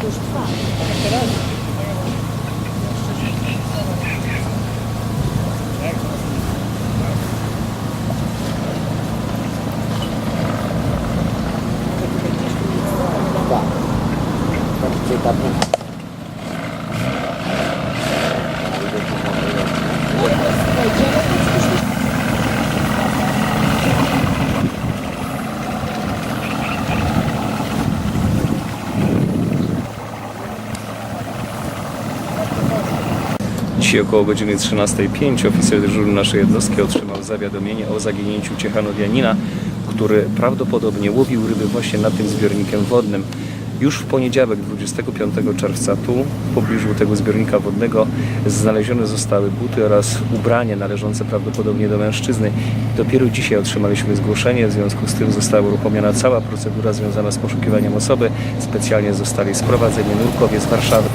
dos de fato. Tá. Vamos Dzisiaj około godziny 13.05 oficer dyżurny naszej jednostki otrzymał zawiadomienie o zaginięciu Ciechanodianina, który prawdopodobnie łowił ryby właśnie nad tym zbiornikiem wodnym. Już w poniedziałek 25 czerwca tu, w pobliżu tego zbiornika wodnego, znalezione zostały buty oraz ubranie należące prawdopodobnie do mężczyzny. Dopiero dzisiaj otrzymaliśmy zgłoszenie, w związku z tym została uruchomiona cała procedura związana z poszukiwaniem osoby. Specjalnie zostali sprowadzeni nurkowie z Warszawy.